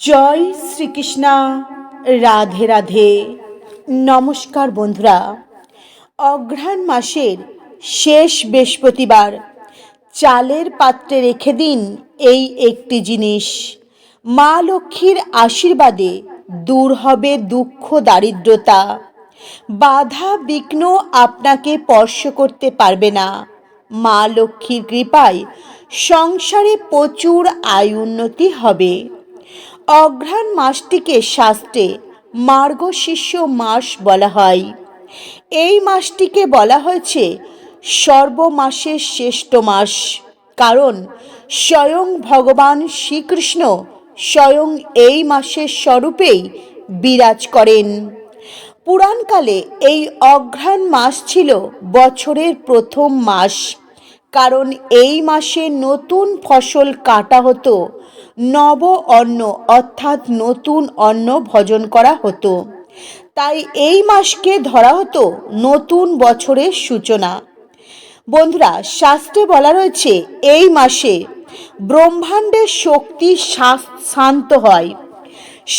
জয় শ্রীকৃষ্ণা। রাধে রাধে। নমস্কার বন্ধুরা। অঘ্রাণ মাসের শেষ বৃহস্পতিবার চালের পাত্রে রেখে দিন এই একটি জিনিস। মা লক্ষ্মীর আশীর্বাদে দূর হবে দুঃখ, দারিদ্রতা। বাধা, বিঘ্ন আপনাকে স্পর্শ করতে পারবে না। মা লক্ষ্মীর কৃপায় সংসারে প্রচুর আয় উন্নতি হবে। অঘ্রাণ মাসটিকে শাস্ত্রে মার্গশিষ্য মাস বলা হয়। এই মাসটিকে বলা হয়েছে সর্বমাসের শ্রেষ্ঠ মাস। কারণ স্বয়ং ভগবান শ্রীকৃষ্ণ স্বয়ং এই মাসের স্বরূপেই বিরাজ করেন। পুরাণকালে এই অঘ্রাণ মাস ছিল বছরের প্রথম মাস। কারণ এই মাসে নতুন ফসল কাটা হতো, নব অন্ন অর্থাৎ নতুন অন্ন ভজন করা হতো। তাই এই মাসকে ধরা হতো নতুন বছরের সূচনা। বন্ধুরা, শাস্ত্রে বলা রয়েছে, এই মাসে ব্রহ্মাণ্ডের শক্তি শান্ত হয়।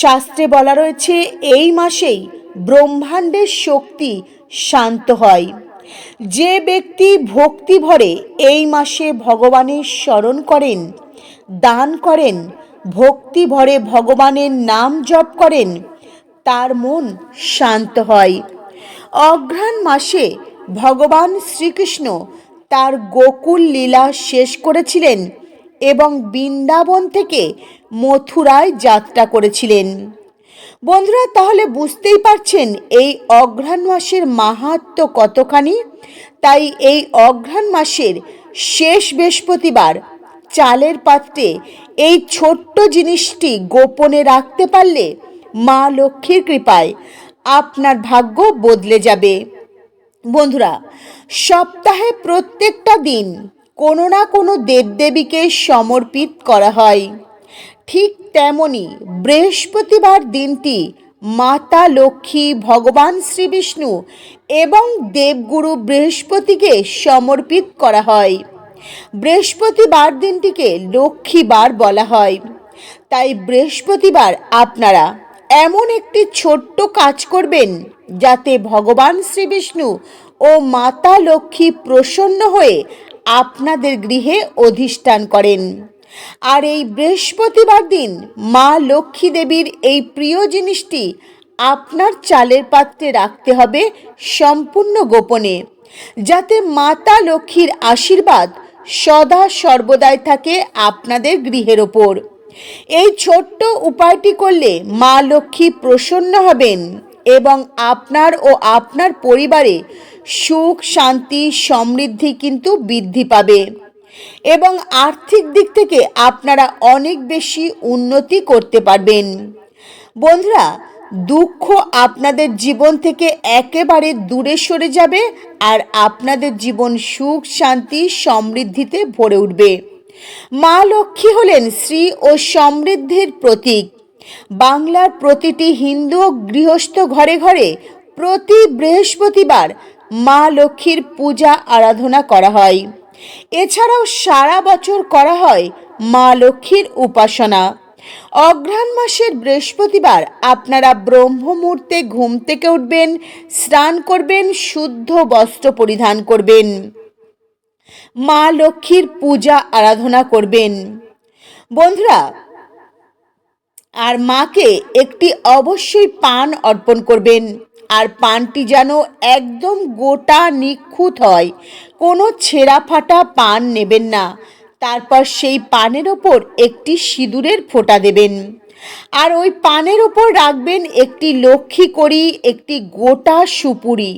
শাস্ত্রে বলা রয়েছে, এই মাসেই ব্রহ্মাণ্ডের শক্তি শান্ত হয়। যে ব্যক্তি ভক্তি ভরে এই মাসে ভগবানের স্মরণ করেন, দান করেন, ভক্তি ভরে ভগবানের নাম জপ করেন, তার মন শান্ত হয়। অঘ্রাণ মাসে ভগবান শ্রীকৃষ্ণ তার গোকুল লীলা শেষ করেছিলেন এবং বৃন্দাবন থেকে মথুরায় যাত্রা করেছিলেন। বন্ধুরা, তাহলে বুঝতেই পারছেন এই অঘ্রাণ মাসের মাহাত্ম কতখানি? তাই এই অঘ্রাণ মাসের শেষ বৃহস্পতিবার চালের পাত্রে এই ছোট্ট জিনিসটি গোপনে রাখতে পারলে মা লক্ষ্মীর কৃপায় আপনার ভাগ্য বদলে যাবে। বন্ধুরা, সপ্তাহে প্রত্যেকটা দিন কোনো না কোনো দেবদেবীকে সমর্পিত করা হয়। ঠিক তেমনি বৃহস্পতিবার দিনটি মাতা লক্ষ্মী, ভগবান শ্রী বিষ্ণু এবং দেবগুরু বৃহস্পতিকে সমর্পিত করা হয়। বৃহস্পতিবার দিনটিকে লক্ষ্মীবার বলা হয়। তাই বৃহস্পতিবার আপনারা এমন একটি ছোট্ট কাজ করবেন যাতে ভগবান শ্রী বিষ্ণু ও মাতা লক্ষ্মী প্রসন্ন হয়ে আপনাদের গৃহে অধিষ্ঠান করেন। আর এই বৃহস্পতিবার দিন মা লক্ষ্মী দেবীর এই প্রিয় জিনিসটি আপনার চালের পাত্রে রাখতে হবে সম্পূর্ণ গোপনে, যাতে মাতা লক্ষ্মীর আশীর্বাদ সদা সর্বদাই থাকে আপনাদের গৃহের ওপর। এই ছোট্ট উপায়টি করলে মা লক্ষ্মী প্রসন্ন হবেন এবং আপনার ও আপনার পরিবারে সুখ, শান্তি, সমৃদ্ধি কিন্তু বৃদ্ধি পাবে। এবং আর্থিক দিক থেকে আপনারা অনেক বেশি উন্নতি করতে পারবেন। বন্ধুরা, দুঃখ আপনাদের জীবন থেকে একেবারে দূরে সরে যাবে আর আপনাদের জীবন সুখ, শান্তি, সমৃদ্ধিতে ভরে উঠবে। মা লক্ষ্মী হলেন শ্রী ও সমৃদ্ধির প্রতীক। বাংলার প্রতিটি হিন্দু গৃহস্থ ঘরে ঘরে প্রতি বৃহস্পতিবার মা লক্ষ্মীর পূজা, আরাধনা করা হয়। এছাড়াও সারা বছর করা হয় মা লক্ষ্মীর উপাসনা। অঘ্রাণ মাসের বৃহস্পতিবার আপনারা ব্রহ্ম মুহূর্তে ঘুম থেকে উঠবেন, স্নান করবেন, শুদ্ধ বস্ত্র পরিধান করবেন। মা লক্ষ্মীর পূজা আরাধনা করবেন। বন্ধুরা, আর মাকে একটি অবশ্যই পান অর্পণ করবেন। আর পানটি যেন একদম গোটা নিখুঁত হয়। কোনো ছেঁড়া ফাটা পান নেবেন না। তারপর সেই পানের ওপর একটি সিঁদুরের ফোঁটা দেবেন। আর ওই পানের ওপর রাখবেন একটি লক্ষ্মী করি একটি গোটা সুপুরি।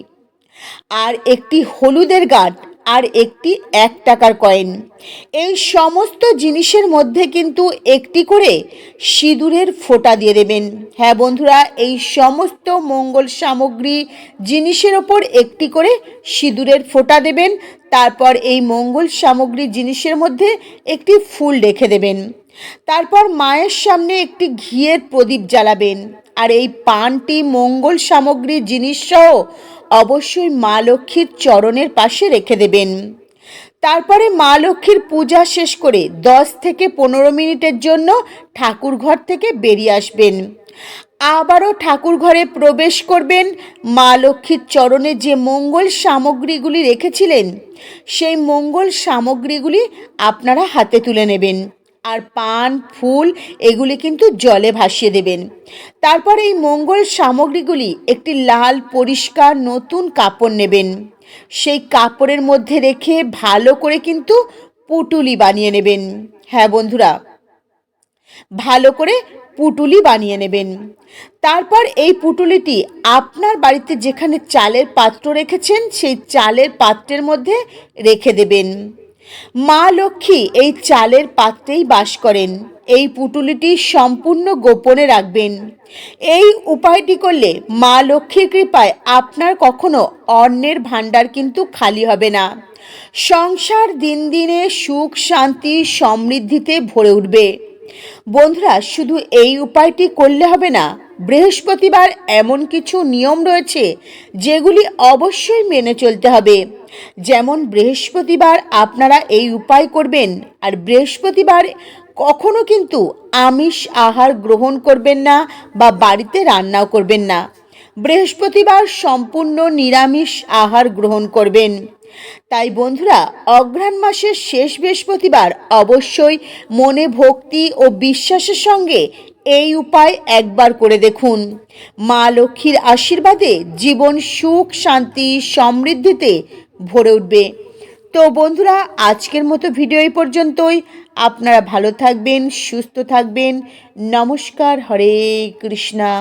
আর একটি হলুদের গাঁট আর একটি এক টাকার কয়েন। এই সমস্ত জিনিসের মধ্যে কিন্তু একটি করে সিঁদুরের ফোঁটা দিয়ে দেবেন। হ্যাঁ বন্ধুরা, এই সমস্ত মঙ্গল সামগ্রী জিনিসের ওপর একটি করে সিঁদুরের ফোঁটা দেবেন। তারপর এই মঙ্গল সামগ্রী জিনিসের মধ্যে একটি ফুল রেখে দেবেন। তারপর মায়ের সামনে একটি ঘিয়ের প্রদীপ জ্বালাবেন। আর এই পানটি মঙ্গল সামগ্রী জিনিস সহ অবশ্যই মা লক্ষ্মীর চরণের পাশে রেখে দেবেন। তারপরে মা লক্ষ্মীর পূজা শেষ করে দশ থেকে পনেরো মিনিটের জন্য ঠাকুর ঘর থেকে বেরিয়ে আসবেন। আবারও ঠাকুর ঘরে প্রবেশ করবেন। মা লক্ষ্মীর চরণে যে মঙ্গল সামগ্রীগুলি রেখেছিলেন, সেই মঙ্গল সামগ্রীগুলি আপনারা হাতে তুলে নেবেন। আর পান, ফুল এগুলি কিন্তু জলে ভাসিয়ে দেবেন। তারপর এই মঙ্গল সামগ্রীগুলি একটি লাল পরিষ্কার নতুন কাপড় নেবেন। সেই কাপড়ের মধ্যে রেখে ভালো করে কিন্তু পুটুলি বানিয়ে নেবেন। হ্যাঁ বন্ধুরা, ভালো করে পুটুলি বানিয়ে নেবেন। তারপর এই পুটুলিটি আপনার বাড়িতে যেখানে চালের পাত্র রেখেছেন, সেই চালের পাত্রের মধ্যে রেখে দেবেন। মা লক্ষ্মী এই চালের পাত্রেই বাস করেন। এই পুটুলিটি সম্পূর্ণ গোপনে রাখবেন। এই উপায়টি করলে মা লক্ষ্মীর কৃপায় আপনার কখনো অন্নের ভাণ্ডার কিন্তু খালি হবে না। সংসার দিন দিনে সুখ, শান্তি, সমৃদ্ধিতে ভরে উঠবে। বন্ধুরা, শুধু এই উপায়টি করলে হবে না, বৃহস্পতিবার এমন কিছু নিয়ম রয়েছে যেগুলি অবশ্যই মেনে চলতে হবে। যেমন, বৃহস্পতিবার আপনারা এই উপায় করবেন, আর বৃহস্পতিবার কখনো কিন্তু আমিষ আহার গ্রহণ করবেন না বা বাড়িতে রান্নাও করবেন না। বৃহস্পতিবার সম্পূর্ণ নিরামিষ আহার গ্রহণ করবেন। তাই বন্ধুরা, অঘ্রাণ মাসের শেষ বৃহস্পতিবার অবশ্যই মনে ভক্তি ও বিশ্বাসের সঙ্গে এই উপায় একবার করে দেখুন। মা লক্ষ্মীর আশীর্বাদে জীবন সুখ, শান্তি, সমৃদ্ধিতে ভরে উঠবে। তো বন্ধুরা, আজকের মতো ভিডিও এই পর্যন্তই। আপনারা ভালো থাকবেন, সুস্থ থাকবেন। নমস্কার, হরে কৃষ্ণা।